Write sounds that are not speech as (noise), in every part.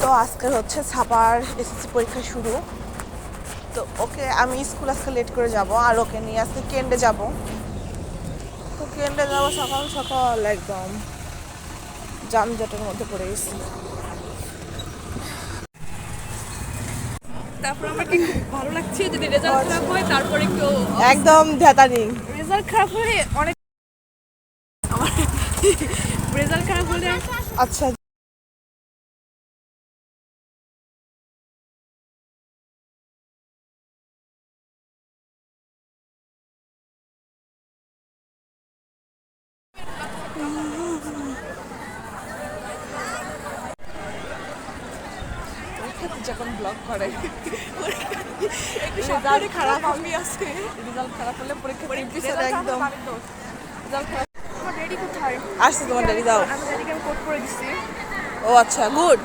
তো আজকে হচ্ছে ছাপার এসএসসি পরীক্ষা শুরু। তো ওকে আমি স্কুল আজকে লেট করে যাব আর ওকে নিয়ে আজকে কেন্ডে যাব। তো কেন্ডে যাব সকাল সকাল একদম যানজটের মধ্যে পড়ে গেছি। তারপর খুব ভালো লাগছে যদি রেজাল্ট খারাপ হয় তারপরে একটু একদম ধ্যাতানি রেজাল্ট খারাপ হলে অনেক আমার রেজাল্ট খারাপ হলে আচ্ছা যখন ব্লগ করে রেজাল্ট খারাপ আমি আছে। রেজাল্ট খারাপ হলে পরীক্ষা পরীক্ষা একদম। রেজাল্ট খারাপ আমার রেডি কোথায়? আসছে তোমার ডেরি দাও। আমি রেডিকে আমি কোট করে দিচ্ছি ও আচ্ছা গুড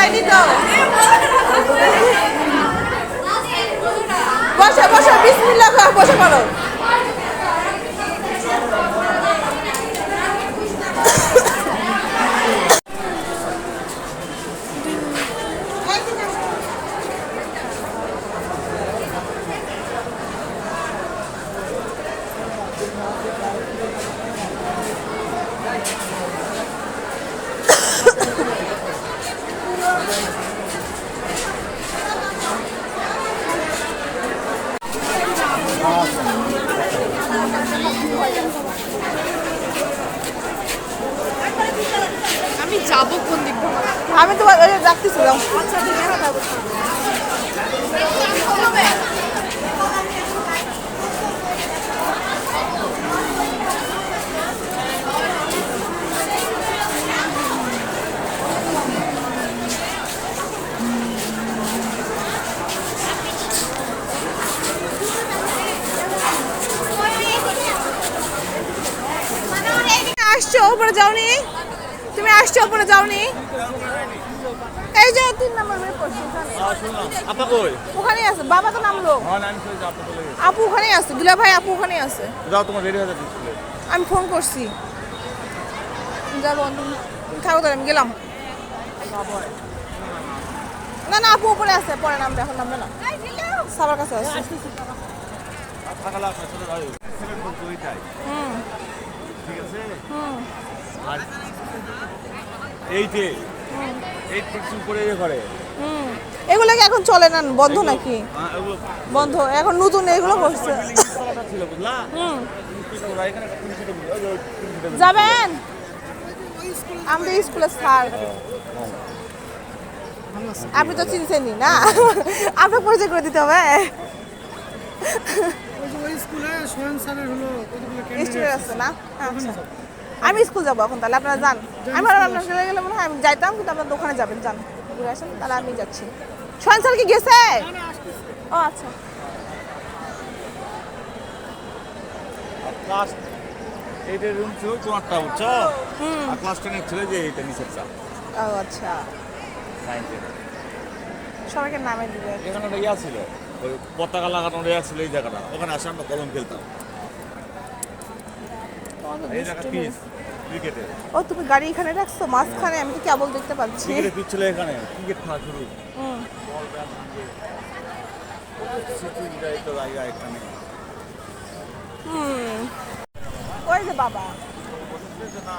sair de dança. আমি যাব কোন দিক আমি তোমার ওই রাখতেছিলাম আচ্ছা ওপরে যাওনি? তুমি আসছো ওপরে যাওনি? এই যে তিন নম্বর বের করছি ওখানে। আপা কই? ওখানেই আছে। বাবা তো নামলো। হ্যাঁ আপু ওখানেই আছে। দুলা ভাই আপু ওখানেই আছে। যাও তোমার রেডি হয়ে যাবে আমি ফোন করছি। যাব থাকো তাহলে আমি গেলাম। না না আপু উপরে আছে। পরে নামবে এখন নামবে না। সবার কাছে আছে। ওইটাই। হুম। ঠিক আছে? আর এইটে এইট পার্সেন্ট করে করে এগুলো কি এখন চলে না? বন্ধ নাকি? হ্যাঁ, বন্ধ। এখন নতুন এগুলো করছে। যাবেন? স্যার। আপনি তো চিনছেনই না। (laughs) আপনার পরিচয় করে দিতে হবে। ওই স্কুলে সোহেন স্যারের হলো কতগুলো স্টুডেন্ট আছে? না? আচ্ছা। আমি স্কুল যাব এখন তাহলে আপনারা যান। আমি ভাবলাম আপনার চলে গেলে মনে হয় আমি যাইতাম কিন্তু আপনার দোকানে যাবেন যান। ঘুরে আসেন তাহলে আমি যাচ্ছি। সোহান স্যার কি গেছে? ও আচ্ছা। আর ক্লাস এইটের রুম ছিল তোমারটা বুঝছ? আর ক্লাস টেনের ছিল যে এইটা ও আচ্ছা। সবাইকে নামে দিবে। এখানে ইয়া ছিল। ওই পতাকা লাগানো ইয়া ছিল এই জায়গাটা। ওখানে আসে আমরা কলম খেলতাম। এই জায়গা পিস ক্রিকেটের ও তুমি গাড়ি এখানে রাখছো? মাঝখানে? আমি তো কেবল দেখতে পাচ্ছি? ক্রিকেটের পিচ ছিল এখানে। ক্রিকেট খেলা শুরু। হুম। বল ব্যাট ভাঙে জায়গা এখানে। হুম। ওই যে বাবা। না।